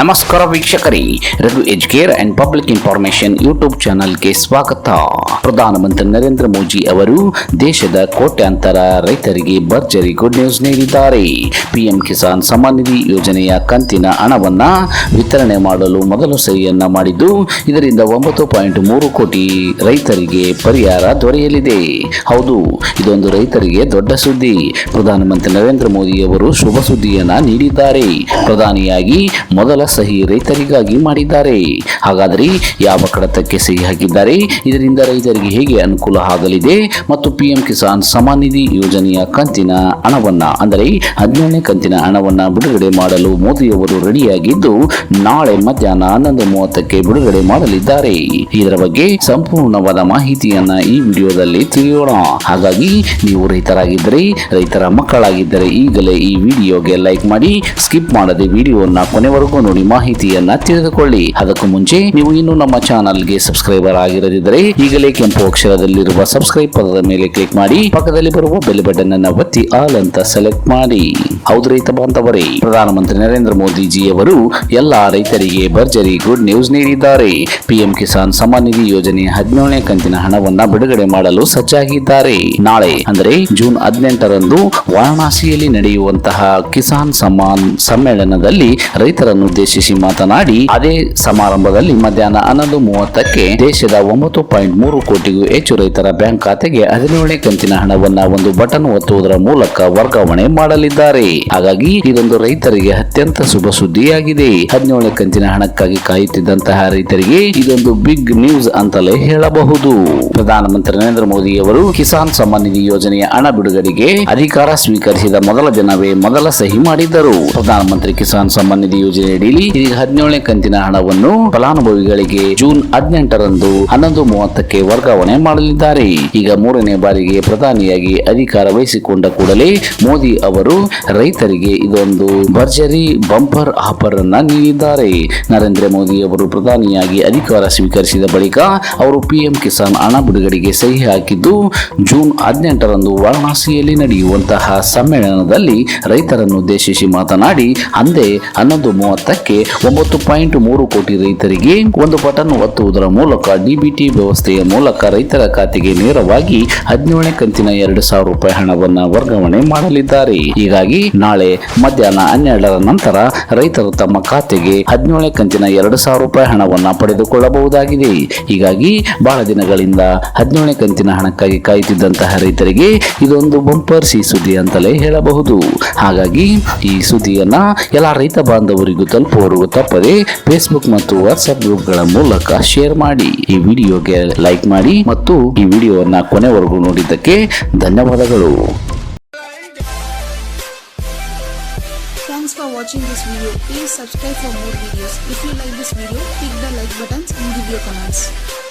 ನಮಸ್ಕಾರ ವೀಕ್ಷಕರೇ, Raghu Educare and public information YouTube ಚಾನಲ್ಗೆ ಸ್ವಾಗತ. ಪ್ರಧಾನಮಂತ್ರಿ ನರೇಂದ್ರ ಮೋದಿ ಅವರು ದೇಶದ ಕೋಟ್ಯಾಂತರ ರೈತರಿಗೆ ಭರ್ಜರಿ ಗುಡ್ ನ್ಯೂಸ್ ನೀಡಿದ್ದಾರೆ. ಪಿಎಂ ಕಿಸಾನ್ ಸಮ್ಮಾನ್ ನಿಧಿ ಯೋಜನೆಯ ಕಂತಿನ ಹಣವನ್ನ ವಿತರಣೆ ಮಾಡಲು ಮೊದಲು ಸಹಿಯನ್ನ ಮಾಡಿದ್ದು, ಇದರಿಂದ ಒಂಬತ್ತು ಪಾಯಿಂಟ್ ಮೂರು ಕೋಟಿ ರೈತರಿಗೆ ಪರಿಹಾರ ದೊರೆಯಲಿದೆ. ಹೌದು, ಇದೊಂದು ರೈತರಿಗೆ ದೊಡ್ಡ ಸುದ್ದಿ. ಪ್ರಧಾನಮಂತ್ರಿ ನರೇಂದ್ರ ಮೋದಿ ಅವರು ಶುಭ ಸುದ್ದಿಯನ್ನ ನೀಡಿದ್ದಾರೆ. ಪ್ರಧಾನಿಯಾಗಿ ಮೊದಲ ಸಹಿ ರೈತರಿಗಾಗಿ ಮಾಡಿದ್ದಾರೆ. ಹಾಗಾದರೆ ಯಾವ ಕಡತಕ್ಕೆ ಸಹಿ ಹಾಕಿದ್ದಾರೆ? ಇದರಿಂದ ರೈತರಿಗೆ ಹೇಗೆ ಅನುಕೂಲ ಆಗಲಿದೆ? ಮತ್ತು ಪಿಎಂ ಕಿಸಾನ್ ಸಮಾನ್ ನಿಧಿ ಯೋಜನೆಯ ಕಂತಿನ ಹಣವನ್ನ, ಅಂದರೆ ಹದಿನೇಳನೇ ಕಂತಿನ ಹಣವನ್ನ ಬಿಡುಗಡೆ ಮಾಡಲು ಮೋದಿಯವರು ರೆಡಿಯಾಗಿದ್ದು, ನಾಳೆ ಮಧ್ಯಾಹ್ನ ಹನ್ನೊಂದು ಮೂವತ್ತಕ್ಕೆ ಬಿಡುಗಡೆ ಮಾಡಲಿದ್ದಾರೆ. ಇದರ ಬಗ್ಗೆ ಸಂಪೂರ್ಣವಾದ ಮಾಹಿತಿಯನ್ನ ಈ ವಿಡಿಯೋದಲ್ಲಿ ತಿಳಿಯೋಣ. ಹಾಗಾಗಿ ನೀವು ರೈತರಾಗಿದ್ದರೆ, ರೈತರ ಮಕ್ಕಳಾಗಿದ್ದರೆ ಈಗಲೇ ಈ ವಿಡಿಯೋಗೆ ಲೈಕ್ ಮಾಡಿ, ಸ್ಕಿಪ್ ಮಾಡದೆ ವಿಡಿಯೋನ ಕೊನೆವರೆಗೂ ನೋಡಿ. ಮಾಹಿತಿಯನ್ನ ತಿಳಿದುಕೊಳ್ಳಿ. ಅದಕ್ಕೂ ಮುಂಚೆ ನೀವು ಇನ್ನು ನಮ್ಮ ಚಾನಲ್ಗೆ ಸಬ್ಸ್ಕ್ರೈಬರ್ ಆಗಿರದಿದ್ದರೆ ಈಗಲೇ ಕೆಂಪು ಅಕ್ಷರದಲ್ಲಿರುವ ಸಬ್ಸ್ಕ್ರೈಬ್ ಪದದ ಮೇಲೆ ಕ್ಲಿಕ್ ಮಾಡಿ, ಪಕ್ಕದಲ್ಲಿ ಬರುವ ಬೆಲ್ ಬಟನ್ ಅನ್ನ ಒತ್ತಿ ಆಲ್ ಅಂತ ಸೆಲೆಕ್ಟ್ ಮಾಡಿ. ಹೌದು ರೈತ ಬಾಂಧವರೇ, ಪ್ರಧಾನಮಂತ್ರಿ ನರೇಂದ್ರ ಮೋದಿಜಿ ಅವರು ಎಲ್ಲಾ ರೈತರಿಗೆ ಭರ್ಜರಿ ಗುಡ್ ನ್ಯೂಸ್ ನೀಡಿದ್ದಾರೆ. ಪಿಎಂ ಕಿಸಾನ್ ಸಮ್ಮಾನ್ ನಿಧಿ ಯೋಜನೆ ಹದಿನೇಳನೇ ಕಂತಿನ ಹಣವನ್ನ ಬಿಡುಗಡೆ ಮಾಡಲು ಸಜ್ಜಾಗಿದ್ದಾರೆ. ನಾಳೆ, ಅಂದರೆ ಜೂನ್ ಹದಿನೆಂಟರಂದು ವಾರಣಾಸಿಯಲ್ಲಿ ನಡೆಯುವಂತಹ ಕಿಸಾನ್ ಸಮ್ಮಾನ್ ಸಮ್ಮೇಳನದಲ್ಲಿ ರೈತರನ್ನು ಉದ್ದೇಶಿಸಿ ಮಾತನಾಡಿ, ಅದೇ ಸಮಾರಂಭದಲ್ಲಿ ಮಧ್ಯಾಹ್ನ ಹನ್ನೊಂದು ಮೂವತ್ತಕ್ಕೆ ದೇಶದ ಒಂಬತ್ತು ಪಾಯಿಂಟ್ ಮೂರು ಕೋಟಿಗೂ ಹೆಚ್ಚು ರೈತರ ಬ್ಯಾಂಕ್ ಖಾತೆಗೆ ಹದಿನೇಳನೇ ಕಂತಿನ ಹಣವನ್ನ ಒಂದು ಬಟನ್ ಒತ್ತುವುದರ ಮೂಲಕ ವರ್ಗಾವಣೆ ಮಾಡಲಿದ್ದಾರೆ. ಹಾಗಾಗಿ ಇದೊಂದು ರೈತರಿಗೆ ಅತ್ಯಂತ ಶುಭ ಸುದ್ದಿಯಾಗಿದೆ. ಹದಿನೇಳನೇ ಕಂತಿನ ಹಣಕ್ಕಾಗಿ ಕಾಯುತ್ತಿದ್ದಂತಹ ರೈತರಿಗೆ ಇದೊಂದು ಬಿಗ್ ನ್ಯೂಸ್ ಅಂತಲೇ ಹೇಳಬಹುದು. ಪ್ರಧಾನಮಂತ್ರಿ ನರೇಂದ್ರ ಮೋದಿ ಅವರು ಕಿಸಾನ್ ಸಮ್ಮಾನ್ ನಿಧಿ ಯೋಜನೆಯ ಹಣ ಬಿಡುಗಡೆಗೆ ಅಧಿಕಾರ ಸ್ವೀಕರಿಸಿದ ಮೊದಲ ದಿನವೇ ಮೊದಲ ಸಹಿ ಮಾಡಿದ್ದರು. ಪ್ರಧಾನಮಂತ್ರಿ ಕಿಸಾನ್ ಸಮ್ಮಾನ್ ನಿಧಿ ಯೋಜನೆಯಡಿಯಲ್ಲಿ ಇದೀಗ ಹದಿನೇಳನೇ ಕಂತಿನ ಹಣವನ್ನು ಫಲಾನುಭವಿಗಳಿಗೆ ಜೂನ್ ಹದಿನೆಂಟರಂದು ಹನ್ನೊಂದು ಮೂವತ್ತಕ್ಕೆ ವರ್ಗಾವಣೆ ಮಾಡಲಿದ್ದಾರೆ. ಈಗ ಮೂರನೇ ಬಾರಿಗೆ ಪ್ರಧಾನಿಯಾಗಿ ಅಧಿಕಾರ ವಹಿಸಿಕೊಂಡ ಕೂಡಲೇ ಮೋದಿ ಅವರು ರೈತರಿಗೆ ಇದೊಂದು ಭರ್ಜರಿ ಬಂಪರ್ ಆಫರ್ ಅನ್ನ ನೀಡಿದ್ದಾರೆ. ನರೇಂದ್ರ ಮೋದಿ ಅವರು ಪ್ರಧಾನಿಯಾಗಿ ಅಧಿಕಾರ ಸ್ವೀಕರಿಸಿದ ಬಳಿಕ ಅವರು ಪಿಎಂ ಕಿಸಾನ್ ಹಣ ಬಿಡುಗಡೆಗೆ ಸಹಿ ಹಾಕಿದ್ದು, ಜೂನ್ ಹದಿನೆಂಟರಂದು ವಾರಣಾಸಿಯಲ್ಲಿ ನಡೆಯುವಂತಹ ಸಮ್ಮೇಳನದಲ್ಲಿ ರೈತರನ್ನು ಉದ್ದೇಶಿಸಿ ಮಾತನಾಡಿ, ಅಂದೇ ಹನ್ನೊಂದು ಮೂವತ್ತಕ್ಕೆ ಒಂಬತ್ತು ಪಾಯಿಂಟ್ ಮೂರು ಕೋಟಿ ರೈತರಿಗೆ ಒಂದು ಬಟನ್ ಒತ್ತುವುದರ ಮೂಲಕ ಡಿಬಿಟಿ ವ್ಯವಸ್ಥೆಯ ಮೂಲಕ ರೈತರ ಖಾತೆಗೆ ನೇರವಾಗಿ ಹದಿನೇಳನೇ ಕಂತಿನ ಎರಡು ಸಾವಿರ ರೂಪಾಯಿ ಹಣವನ್ನು ವರ್ಗಾವಣೆ ಮಾಡಲಿದ್ದಾರೆ. ಹೀಗಾಗಿ ನಾಳೆ ಮಧ್ಯಾಹ್ನ ಹನ್ನೆರಡರ ನಂತರ ರೈತರು ತಮ್ಮ ಖಾತೆಗೆ ಹದಿನೇಳನೇ ಕಂತಿನ ಎರಡು ಸಾವಿರ ರೂಪಾಯಿ ಹಣವನ್ನು ಪಡೆದುಕೊಳ್ಳಬಹುದಾಗಿದೆ. ಹೀಗಾಗಿ ಬಹಳ ದಿನಗಳಿಂದ ಹದಿನೇಳನೇ ಕಂತಿನ ಹಣಕ್ಕಾಗಿ ಕಾಯುತ್ತಿದ್ದಂತಹ ರೈತರಿಗೆ ಇದೊಂದು ಬಂಪರ್ ಸಿ ಸುದ್ದಿ ಅಂತಲೇ ಹೇಳಬಹುದು. ಹಾಗಾಗಿ ಈ ಸುದ್ದಿಯನ್ನ ಎಲ್ಲ ರೈತ ಬಾಂಧವರಿಗೂ ತಲುಪುವವರೆಗೂ ತಪ್ಪದೆ ಫೇಸ್ಬುಕ್ ಮತ್ತು ವಾಟ್ಸ್ಆಪ್ ಗ್ರೂಪ್ಗಳ ಮೂಲಕ ಶೇರ್ ಮಾಡಿ ಈ ವಿಡಿಯೋಗೆ ಲೈಕ್ ಮಾಡಿ ಮತ್ತು ಈ ವಿಡಿಯೋವನ್ನ ಕೊನೆವರೆಗೂ ನೋಡಿದ್ದಕ್ಕೆ ಧನ್ಯವಾದಗಳು Thanks for watching this video. Please subscribe for more videos. If you like this video, click the like buttons and give your comments.